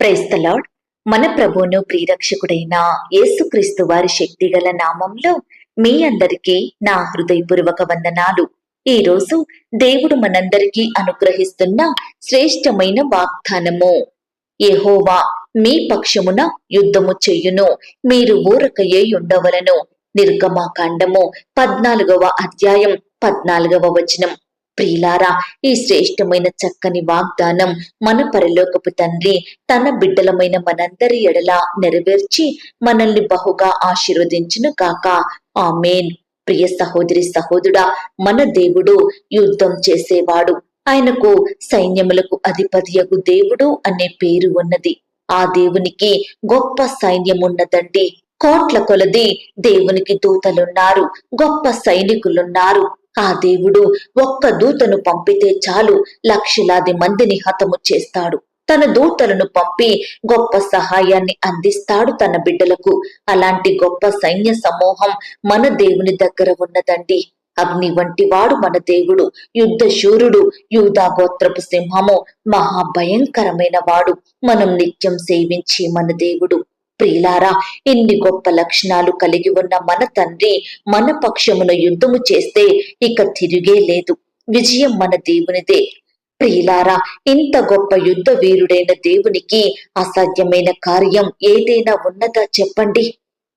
Praise the Lord మన ప్రభువును ప్రియరక్షకుడైన యేసుక్రీస్తు వారి శక్తిగల నామంలో మీ అందరికీ నా హృదయపూర్వక వందనాలు. ఈ రోజు దేవుడు మనందరికీ అనుగ్రహిస్తున్న శ్రేష్టమైన వాగ్దానము. యెహోవా మీ పక్షమున యుద్ధము చెయ్యును మీరు ఊరకయ్యే ఉండవలను. నిర్గమాకాండము పద్నాలుగవ అధ్యాయం పద్నాలుగవ వచనం. ప్రియులారా ఈ శ్రేష్టమైన చక్కని వాగ్దానం మన పరలోకపు తండ్రి తన బిడ్డలమైన మనందరి ఎడల నెరవేర్చి మనల్ని బహుగా ఆశీర్వదించును కాక ఆమెన్. ప్రియ సహోదరి సహోదరుడా మన దేవుడు యుద్ధం చేసేవాడు. ఆయనకు సైన్యములకు అధిపతియగు దేవుడు అనే పేరు ఉన్నది. ఆ దేవునికి గొప్ప సైన్యం ఉన్నదండి కోట్ల కొలది దేవునికి దూతలున్నారు. గొప్ప సైనికులున్నారు. ఆ దేవుడు ఒక్క దూతను పంపితే చాలు లక్షలాది మందిని హతము చేస్తాడు. తన దూతలను పంపి గొప్ప సహాయాన్ని అందిస్తాడు తన బిడ్డలకు. అలాంటి గొప్ప సైన్య సమూహం మన దేవుని దగ్గర ఉన్నదండి. అగ్ని వంటి వాడు మన దేవుడు యుద్ధ శూరుడు యూదా గోత్రపు సింహము మహాభయంకరమైన వాడు. మనం నిత్యం సేవించే మన దేవుడు. ప్రియులారా ఇన్ని గొప్ప లక్షణాలు కలిగి ఉన్న మన తండ్రి మన పక్షమున యుద్ధము చేస్తే ఇక తిరిగే లేదు. విజయం మన దేవునిదే. ప్రియులారా ఇంత గొప్ప యుద్ధ వీరుడైన దేవునికి అసాధ్యమైన కార్యం ఏదైనా ఉన్నదా చెప్పండి.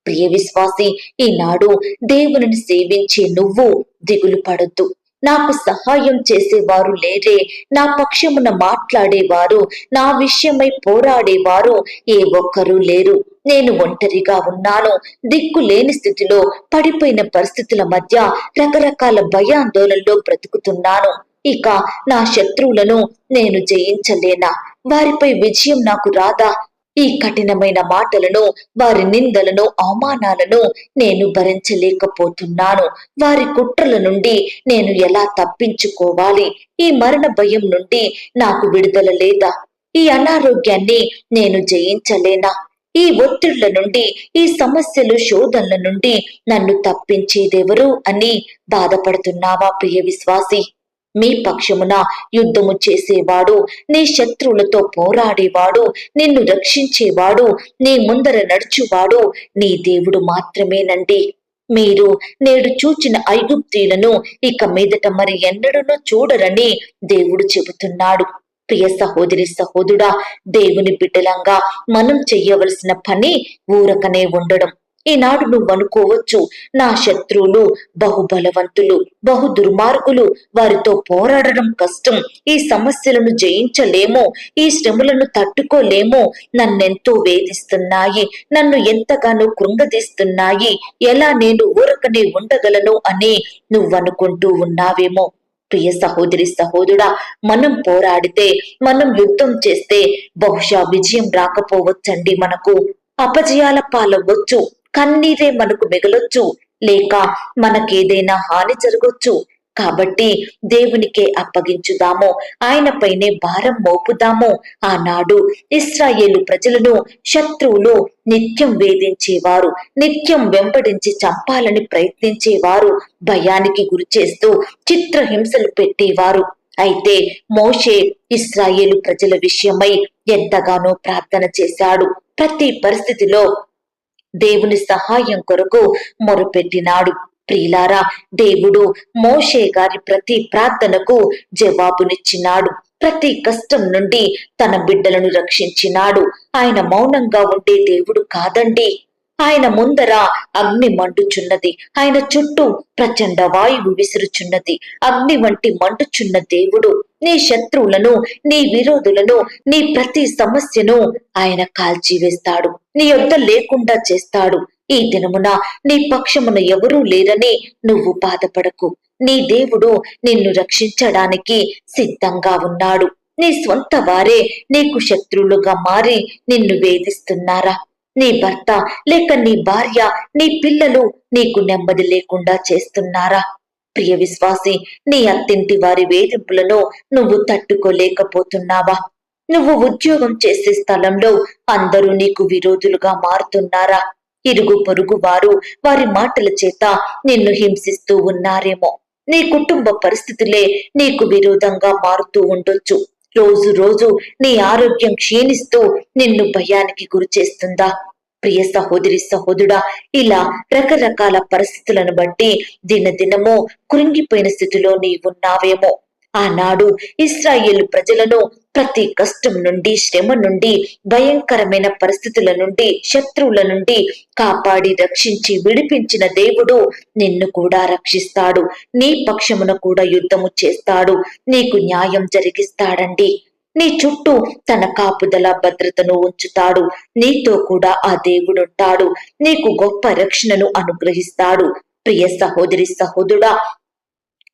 ప్రియ విశ్వాసి ఈనాడు దేవుని సేవించే నువ్వు దిగులు పడొద్దు. నాకు సహాయం చేసేవారు లేరే. నా పక్షమున మాట్లాడేవారు నా విషయమై పోరాడేవారు ఏ ఒక్కరూ లేరు. నేను ఒంటరిగా ఉన్నాను. దిక్కు లేని స్థితిలో పడిపోయిన పరిస్థితుల మధ్య రకరకాల భయాందోళనలో బ్రతుకుతున్నాను. ఇక నా శత్రువులను నేను జయించలేనా? వారిపై విజయం నాకు రాదా? ఈ కఠినమైన మాటలను వారి నిందలను అవమానాలను నేను భరించలేకపోతున్నాను. వారి కుట్రల నుండి నేను ఎలా తప్పించుకోవాలి? ఈ మరణ భయం నుండి నాకు విడుదల లేదా? ఈ అనారోగ్యాన్ని నేను జయించలేనా? ఈ ఒత్తిళ్ళ నుండి ఈ సమస్యలు శోధనల నుండి నన్ను తప్పించేదెవరు అని బాధపడుతున్నావా ప్రియ విశ్వాసి? మీ పక్షమున యుద్ధము చేసేవాడు నీ శత్రువులతో పోరాడేవాడు నిన్ను రక్షించేవాడు నీ ముందర నడుచువాడు నీ దేవుడు మాత్రమేనండి. మీరు నేడు చూచిన ఐగుప్తీలను ఇక మీదట మరి ఎన్నడూనూ చూడరని దేవుడు చెబుతున్నాడు. ప్రియ సహోదరి సహోదుడా దేవుని బిడ్డలంగా మనం చెయ్యవలసిన పని ఊరకనే ఉండడం. ఈనాడు నువ్వు అనుకోవచ్చు నా శత్రువులు బహుబలవంతులు బహు దుర్మార్గులు. వారితో పోరాడడం కష్టం. ఈ సమస్యలను జయించలేము. ఈ శ్రమలను తట్టుకోలేము. నన్నెంతో వేధిస్తున్నాయి. నన్ను ఎంతగానో కృంగదీస్తున్నాయి. ఎలా నేను ఊరకనే ఉండగలను అని నువ్వనుకుంటూ ఉన్నావేమో. ప్రియ సహోదరి సహోదరుడా మనం పోరాడితే మనం యుద్ధం చేస్తే బహుశా విజయం రాకపోవచ్చండి మనకు. అపజయాల పాలవ్వచ్చు. కన్నీరే మనకు మిగలొచ్చు. లేక మనకేదైనా హాని జరగొచ్చు. కాబట్టి దేవునికే అప్పగించుదాము. ఆయనపైనే భారం మోపుదాము. ఆనాడు ఇస్రాయేలు ప్రజలను శత్రువులు నిత్యం వేధించేవారు. నిత్యం వెంబడించి చంపాలని ప్రయత్నించేవారు. భయానికి గురి చేస్తూ చిత్రహింసలు పెట్టేవారు. అయితే మోషే ఇస్రాయేలు ప్రజల విషయమై ఎంతగానో ప్రార్థన చేశాడు. ప్రతి పరిస్థితిలో దేవుని సహాయం కొరకు మొరుపెట్టినాడు. ప్రియులారా దేవుడు మోషే గారి ప్రతి ప్రార్థనకు జవాబునిచ్చినాడు. ప్రతి కష్టం నుండి తన బిడ్డలను రక్షించినాడు. ఆయన మౌనంగా ఉండే దేవుడు కాదండి. ఆయన ముందర అగ్ని మండుచున్నది. ఆయన చుట్టూ ప్రచండ వాయువు విసురుచున్నది. అగ్ని వంటి మండుచున్న దేవుడు. నీ శత్రువులను నీ విరోధులను నీ ప్రతి సమస్యను ఆయన కాల్చివేస్తాడు. నీ యొద్ద లేకుండా చేస్తాడు. ఈ దినమున నీ పక్షమున ఎవరూ లేరని నువ్వు బాధపడకు. నీ దేవుడు నిన్ను రక్షించడానికి సిద్ధంగా ఉన్నాడు. నీ స్వంత వారే నీకు శత్రువులుగా మారి నిన్ను వేధిస్తున్నారా? నీ భర్త లేక నీ భార్య నీ పిల్లలు నీకు నెమ్మది లేకుండా చేస్తున్నారా? ప్రియ విశ్వాసి నీ అత్తింటి వారి వేధింపులను నువ్వు తట్టుకోలేకపోతున్నావా? నువ్వు ఉద్యోగం చేసే స్థలంలో అందరూ నీకు విరోధులుగా మారుతున్నారా? ఇరుగు పొరుగు వారు వారి మాటల చేత నిన్ను హింసిస్తూ ఉన్నారేమో. నీ కుటుంబ పరిస్థితులే నీకు విరోధంగా మారుతూ ఉండొచ్చు. రోజు రోజు నీ ఆరోగ్యం క్షీణిస్తూ నిన్ను భయానికి గురి చేస్తుందా? ప్రియ సహోదరి సహోదరుడా ఇలా రకరకాల పరిస్థితులను బట్టి దినదినము కృంగిపోయిన స్థితిలో నీవున్నావేమో. ఆనాడు ఇస్రాయేల్ ప్రజలను ప్రతి కష్టం నుండి శ్రమ నుండి భయంకరమైన పరిస్థితుల నుండి శత్రువుల నుండి కాపాడి రక్షించి విడిపించిన దేవుడు నిన్ను కూడా రక్షిస్తాడు. నీ పక్షమున కూడా యుద్ధము చేస్తాడు. నీకు న్యాయం జరిగిస్తాడండి. నీ చుట్టూ తన కాపుదల భద్రతను ఉంచుతాడు. నీతో కూడా ఆ దేవుడుంటాడు. నీకు గొప్ప రక్షణను అనుగ్రహిస్తాడు. ప్రియ సహోదరి సహోదరుడా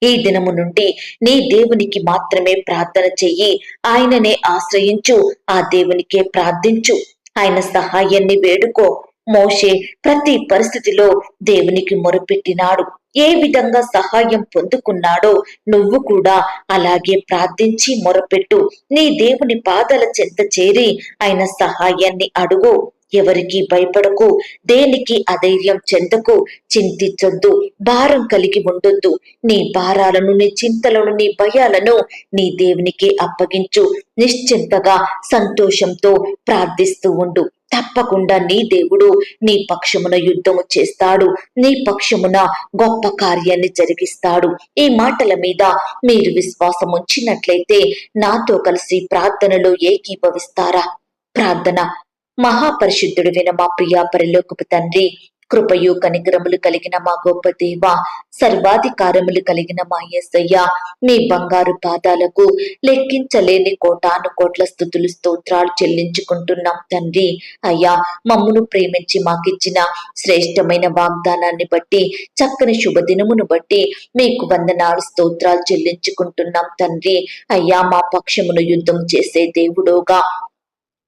ఈ దినము నుండి నీ దేవునికి మాత్రమే ప్రార్థన చెయ్యి. ఆయననే ఆశ్రయించు ఆ దేవునికే ప్రార్థించు. ఆయన సహాయాన్ని వేడుకో. మోషే ప్రతి పరిస్థితిలో దేవునికి మొరపెట్టినాడు. ఏ విధంగా సహాయం పొందుకున్నాడో నువ్వు కూడా అలాగే ప్రార్థించి మొరపెట్టు. నీ దేవుని పాదాల చెంత చేరి ఆయన సహాయాన్ని అడుగు. ఎవరికి భయపడకు దేనికి అధైర్యం చెందకు చింతించొద్దు భారం కలిగి ఉండొద్దు. నీ భారాలను నీ చింతలను నీ భయాలను నీ దేవునికి అప్పగించు. నిశ్చింతగా సంతోషంతో ప్రార్థిస్తూ ఉండు. తప్పకుండా నీ దేవుడు నీ పక్షమున యుద్ధము చేస్తాడు. నీ పక్షమున గొప్ప కార్యాన్ని జరిగిస్తాడు. ఈ మాటల మీద మీరు విశ్వాసం ఉంచినట్లయితే నాతో కలిసి ప్రార్థనలో ఏకీభవిస్తారా? ప్రార్థన మహాపరిశుద్ధుడు విన మా ప్రియా పరిలోకపు తండ్రి కృపయు కనికరములు కలిగిన మా గొప్ప దేవ సర్వాధికారములు కలిగిన మా యేసయ్య మీ బంగారు పాదాలకు లెక్కించలేని కోటాను కోట్ల స్థుతులు స్తోత్రాలు చెల్లించుకుంటున్నాం తండ్రి. అయ్యా మమ్మును ప్రేమించి మాకిచ్చిన శ్రేష్టమైన వాగ్దానాన్ని బట్టి చక్కని శుభదినమును బట్టి మీకు వందనాలు స్తోత్రాలు చెల్లించుకుంటున్నాం తండ్రి. అయ్యా మా పక్షమును యుద్ధం చేసే దేవుడోగా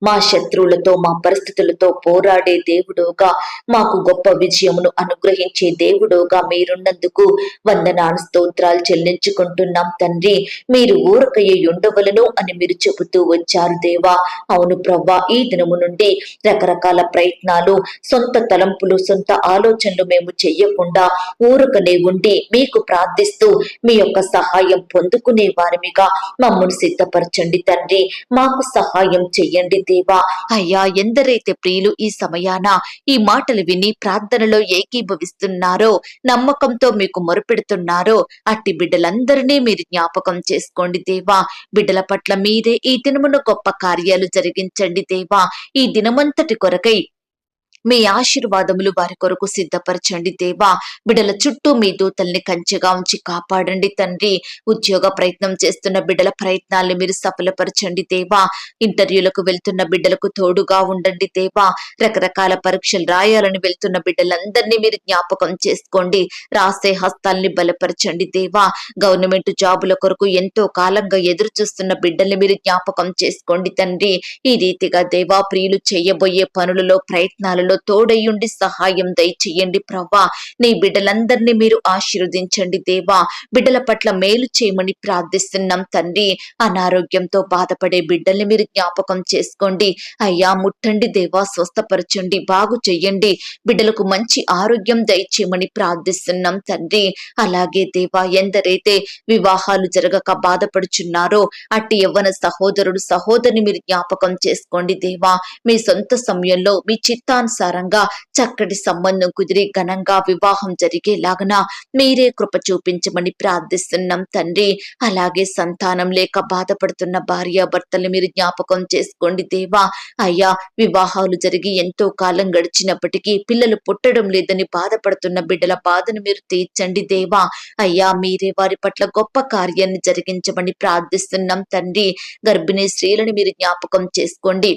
మా శత్రువులతో మా పరిస్థితులతో పోరాడే దేవుడుగా మాకు గొప్ప విజయమును అనుగ్రహించే దేవుడుగా మీరున్నందుకు వందనాను స్తోత్రాలు చెల్లించుకుంటున్నాం తండ్రి. మీరు ఊరకయ్య ఉండవలను అని మీరు చెబుతూ వచ్చారు దేవా. అవును ప్రవ్వా ఈ దినము నుండి రకరకాల ప్రయత్నాలు సొంత తలంపులు సొంత ఆలోచనలు మేము చెయ్యకుండా ఊరకనే ఉండి మీకు ప్రార్థిస్తూ మీ యొక్క సహాయం పొందుకునే వారిమిగా మమ్మల్ని సిద్ధపరచండి తండ్రి. మాకు సహాయం చెయ్యండి దేవా అయ్యా ఎందరైతే ప్రియులు ఈ సమయాన ఈ మాటలు విని ప్రార్థనలో ఏకీభవిస్తున్నారో నమ్మకంతో మీకు మొరుపెడుతున్నారో అట్టి బిడ్డలందరినీ మీరు జ్ఞాపకం చేసుకోండి దేవా. బిడ్డల పట్ల మీరే ఈ దినమున గొప్ప కార్యాలు జరిగించండి దేవా. ఈ దినమంతటి కొరకై మీ ఆశీర్వాదములు వారి కొరకు సిద్ధపరచండి దేవా. బిడల చుట్టూ మీ దూతల్ని కంచెగా ఉంచి కాపాడండి తండ్రి. ఉద్యోగ ప్రయత్నం చేస్తున్న బిడ్డల ప్రయత్నాల్ని మీరు సఫలపరచండి దేవా. ఇంటర్వ్యూలకు వెళ్తున్న బిడ్డలకు తోడుగా ఉండండి దేవా. రకరకాల పరీక్షలు రాయాలని వెళ్తున్న బిడ్డలందరినీ మీరు జ్ఞాపకం చేసుకోండి. రాసే హస్తాల్ని బలపరచండి దేవా. గవర్నమెంట్ జాబుల కొరకు ఎంతో కాలంగా ఎదురు చూస్తున్న బిడ్డల్ని మీరు జ్ఞాపకం చేసుకోండి తండ్రి. ఈ రీతిగా దేవా ప్రియులు చేయబోయే పనులలో ప్రయత్నాలలో తోడయ్యుండి సహాయం దయచేయండి ప్రవ్వా నీ బిడ్డలందరినీ మీరు ఆశీర్వదించండి దేవా. బిడ్డల పట్ల మేలు చేయమని ప్రార్థిస్తున్నాం తండ్రి. అనారోగ్యంతో బాధపడే బిడ్డల్ని మీరు జ్ఞాపకం చేసుకోండి. అయ్యా ముట్టండి దేవా స్వస్థపరచండి బాగు చెయ్యండి బిడ్డలకు మంచి ఆరోగ్యం దయచేయమని ప్రార్థిస్తున్నాం తండ్రి. అలాగే దేవా ఎందరైతే వివాహాలు జరగక బాధపడుచున్నారో అట్టి యవ్వన సహోదరుడు సహోదరిని మీరు జ్ఞాపకం చేసుకోండి దేవా. మీ సొంత సమయంలో మీ చిత్తానుసారంగా చక్కటి సంబంధం కుదిరి ఘనంగా వివాహం జరిగేలాగన మీరే కృప చూపించమని ప్రార్థిస్తున్నాం తండ్రి. అలాగే సంతానం లేక బాధపడుతున్న భార్యాభర్తలు మీరు జ్ఞాపకం చేసుకోండి దేవా. అయ్యా వివాహాలు జరిగి ఎంతో కాలం గడిచినప్పటికీ పిల్లలు పుట్టడం లేదని బాధపడుతున్న బిడ్డల బాధను మీరు తీర్చండి దేవా. అయ్యా మీరే వారి పట్ల గొప్ప కార్యాన్ని జరిగించమని ప్రార్థిస్తున్నాం తండ్రి. గర్భిణీ స్త్రీలను మీరు జ్ఞాపకం చేసుకోండి.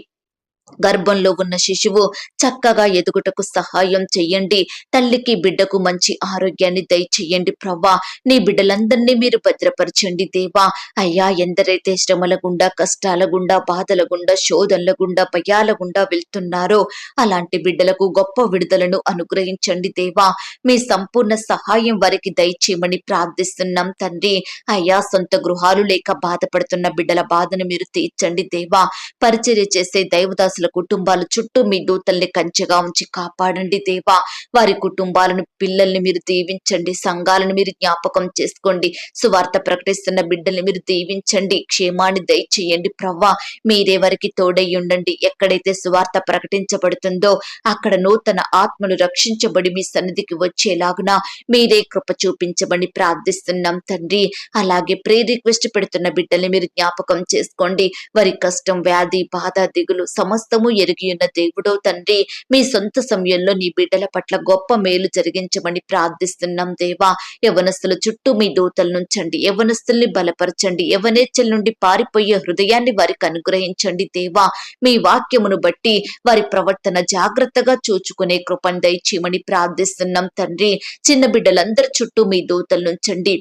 గర్భంలో ఉన్న శిశువు చక్కగా ఎదుగుటకు సహాయం చెయ్యండి. తల్లికి బిడ్డకు మంచి ఆరోగ్యాన్ని దయచేయండి ప్రవ్వా. నీ బిడ్డలందరినీ మీరు భద్రపరచండి దేవా. అయ్యా ఎందరైతే శ్రమల గుండా కష్టాల గుండా బాధల గుండా శోధనల గుండా భయాల గుండా వెళ్తున్నారో అలాంటి బిడ్డలకు గొప్ప విడుదలను అనుగ్రహించండి దేవా. మీ సంపూర్ణ సహాయం వారికి దయచేయమని ప్రార్థిస్తున్నాం తండ్రి. అయ్యా సొంత గృహాలు లేక బాధపడుతున్న బిడ్డల బాధను మీరు తీర్చండి దేవా. పరిచర్య చేసే దైవదాసు యవనస్తుల కుటుంబాల చుట్టూ మీ దూతల్ని కంచెగా ఉంచి కాపాడండి దేవా. వారి కుటుంబాలను పిల్లల్ని మీరు దీవించండి. సంఘాలను మీరు జ్ఞాపకం చేసుకోండి. సువార్త ప్రకటిస్తున్న బిడ్డల్ని మీరు దీవించండి. క్షేమాన్ని దయచేయండి ప్రవ్వా. మీరే వారికి తోడై ఉండండి. ఎక్కడైతే సువార్త ప్రకటించబడుతుందో అక్కడ నూతన ఆత్మలు రక్షించబడి మీ సన్నిధికి వచ్చేలాగున మీరే కృప చూపించమని ప్రార్థిస్తున్నాం తండ్రి. అలాగే ప్రే రిక్వెస్ట్ పెడుతున్న బిడ్డల్ని మీరు జ్ఞాపకం చేసుకోండి. వారి కష్టం వ్యాధి బాధ దిగులు సమస్య సమస్తము ఎరిగియున్న దేవుడో తండ్రి మీ సొంత సమయంలో నీ బిడ్డల పట్ల గొప్ప మేలు జరిగించమని ప్రార్థిస్తున్నాం దేవా. యవనస్తుల చుట్టూ మీ దూతలు నుంచండి యవనస్తుల్ని బలపరచండి యవనేచ్చల నుండి పారిపోయే హృదయాన్ని వారికి అనుగ్రహించండి దేవా. మీ వాక్యమును బట్టి వారి ప్రవర్తన జాగ్రత్తగా చూచుకునే కృపను దయచేయమని ప్రార్థిస్తున్నాం తండ్రి. చిన్న బిడ్డలందరి చుట్టూ మీ దూతలనుంచండి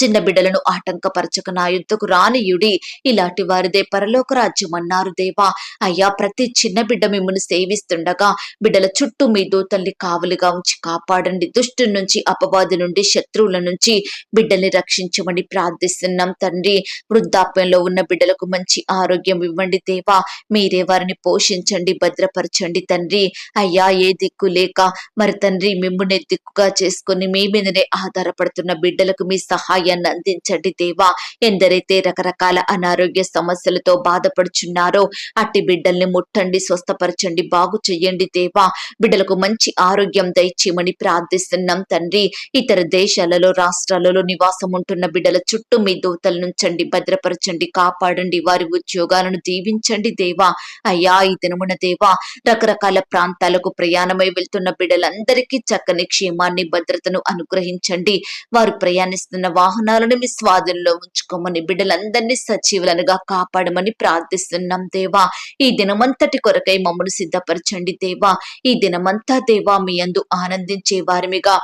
చిన్న బిడ్డలను ఆటంకపరచక నా యుద్ధకు రానియుడి. ఇలాంటి వారిదే పరలోక రాజ్యం అన్నారు దేవా. అయ్యా ప్రతి చిన్న బిడ్డ మిమ్మల్ని సేవిస్తుండగా బిడ్డల చుట్టూ మీ దూతల్ని కావలిగా ఉంచి కాపాడండి. దుష్టు నుంచి అపవాది నుండి శత్రువుల నుంచి బిడ్డల్ని రక్షించమని ప్రార్థిస్తున్నాం తండ్రి. వృద్ధాప్యంలో ఉన్న బిడ్డలకు మంచి ఆరోగ్యం ఇవ్వండి దేవా. మీరే వారిని పోషించండి భద్రపరచండి తండ్రి. అయ్యా ఏ దిక్కు లేక మరి తండ్రి మిమ్మల్ని దిక్కుగా చేసుకుని మీ మీదనే ఆధారపడుతున్న బిడ్డలకు మీ సహాయం అందించండి దేవా. ఎందరైతే రకరకాల అనారోగ్య సమస్యలతో బాధపడుచున్నారో అట్టి బిడ్డల్ని ముట్టండి స్వస్థపరచండి బాగు చెయ్యండి దేవా. బిడ్డలకు మంచి ఆరోగ్యం దయచేయమని ప్రార్థిస్తున్నాం తండ్రి. ఇతర దేశాలలో రాష్ట్రాలలో నివాసం ఉంటున్న బిడ్డల చుట్టూ మీ దూతల నుంచండి భద్రపరచండి కాపాడండి వారి ఉద్యోగాలను దీవించండి దేవా. అయ్యా ఈ దినమున దేవా రకరకాల ప్రాంతాలకు ప్రయాణమై వెళ్తున్న బిడ్డలందరికీ చక్కని క్షేమాన్ని భద్రతను అనుగ్రహించండి. వారు ప్రయాణిస్తున్న వాహనాలను మీ స్వాధీనంలో ఉంచుకోమని బిడ్డలందరినీ సజీవులనుగా కాపాడమని ప్రార్థిస్తున్నాం దేవా. ఈ దినమంతటి కొరకై మమ్మల్ని సిద్ధపరచండి దేవా. ఈ దినమంతా దేవా మీ అందు ఆనందించే వారిమిగా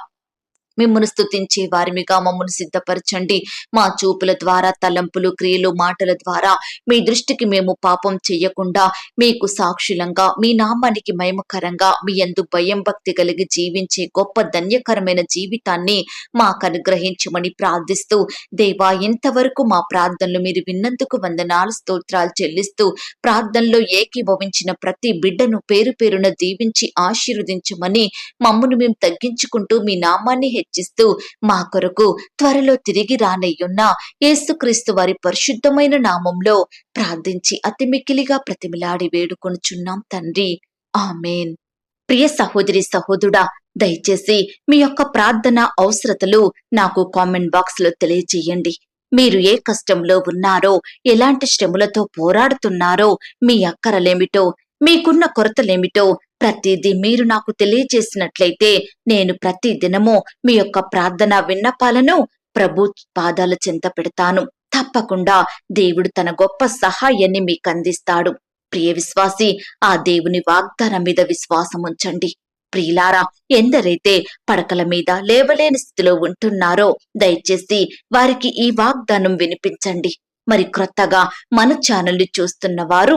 మిమ్మల్ని స్తుతించే వారిమిగా మమ్మల్ని సిద్ధపరచండి. మా చూపుల ద్వారా తలంపులు క్రియలు మాటల ద్వారా మీ దృష్టికి మేము పాపం చెయ్యకుండా మీకు సాక్షులంగా మీ నామానికి మయమకరంగా మీ యందు భయం భక్తి కలిగి జీవించే గొప్ప ధన్యకరమైన జీవితాన్ని మాకు అనుగ్రహించమని ప్రార్థిస్తూ దేవా ఇంతవరకు మా ప్రార్థనలు మీరు విన్నందుకు వందనాలు స్తోత్రాలు చెల్లిస్తూ ప్రార్థనలో ఏకీభవించిన ప్రతి బిడ్డను పేరు పేరున దీవించి ఆశీర్వదించమని మమ్మను మేము తగ్గించుకుంటూ మీ నామాన్ని హెచ్చిస్తూ మా కొరకు త్వరలో తిరిగి రానయ్యున్న యేసుక్రీస్తు వారి పరిశుద్ధమైన నామంలో ప్రార్థించి అతి మిక్కిలిగా ప్రతిమిలాడి వేడుకొనుచున్నాం తండ్రి. ఆమెన్. ప్రియ సహోదరి సహోదుడా దయచేసి మీ యొక్క ప్రార్థన అవసరతలు నాకు కామెంట్ బాక్స్లో తెలియజేయండి. మీరు ఏ కష్టంలో ఉన్నారో ఎలాంటి శ్రమలతో పోరాడుతున్నారో మీ అక్కరలేమిటో మీకున్న కొరతలేమిటో ప్రతిదీ మీరు నాకు తెలియజేసినట్లయితే నేను ప్రతి దినము మీ యొక్క ప్రార్థన విన్నపాలను ప్రభు పాదాల చెంత పెడతాను. తప్పకుండా దేవుడు తన గొప్ప సహాయాన్ని మీకు అందిస్తాడు. ప్రియ విశ్వాసి ఆ దేవుని వాగ్దానం మీద విశ్వాసం ఉంచండి. ప్రియులారా ఎందరైతే పడకల మీద లేవలేని స్థితిలో ఉంటున్నారో దయచేసి వారికి ఈ వాగ్దానం వినిపించండి. మరి క్రొత్తగా మన ఛానల్ని చూస్తున్న వారు